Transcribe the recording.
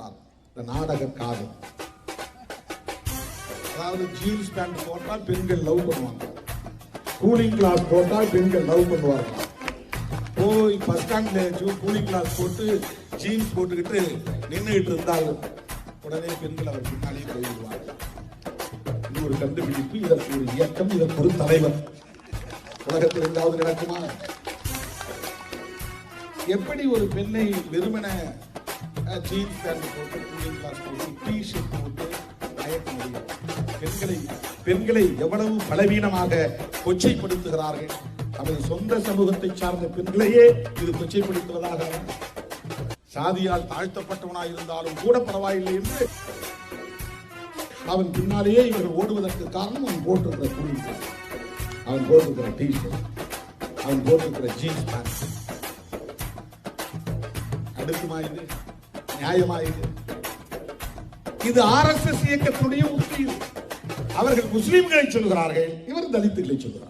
இந்த நாடக காதல் அதாவது ஜீன்ஸ் பேண்ட் போட்டால் பெண்கள் லவ் பண்ணுவாங்க. கூலிங் கிளாஸ் போட்டால் பெண்கள் லவ் பண்ணுவாங்க. போய் பஸ் ஸ்டாண்ட்ல கூலிங் கிளாஸ் போட்டு ஜீன்ஸ் போட்டுக்கிட்டு நின்றுகிட்டு இருந்தால் உடனே பெண்கள் அவர் பின்னாலே போயிடுவாங்க இது ஒரு கண்டுபிடிப்பு இதற்கு ஒரு இயக்கம் இதற்கு ஒரு தலைவர். உலகத்தில் எங்காவது நடக்குமா? எப்படி ஒரு பெண்ணை வெறுமன ஜீன்ஸ் பேண்ட் போட்டு கூலிங் கிளாஸ் போட்டு டி ஷர்ட் போட்டு மயக்க முடியும் பெண்களை பெண்களை எவ்வளவு பலவீனமாக கொச்சைப்படுத்துகிறார்கள்? நமது சொந்த சமூகத்தை சார்ந்த பெண்களையே இது கொச்சைப்படுத்துவதாக சாதியால் தாழ்த்தப்பட்டவனாய் இருந்தாலும் கூட பரவாயில்லை என்று அவன் பின்னாலேயே இவர்கள் ஓடுவதற்கு காரணம் அவன் போட்டிருக்கிற கூலிங் கிளாஸ் அவன் போட்டிருக்கிற டி ஷர்ட் அவன் போட்டிருக்கிற ஜீன்ஸ் பேண்ட். அடுக்குமா இது? நியாயமா இது இது ஆர் எஸ் எஸ் இயக்கத்துடைய உத்தி. அவர்கள் முஸ்லிம்களை சொல்கிறார்கள் இவர் தலித்துகளை சொல்கிறார்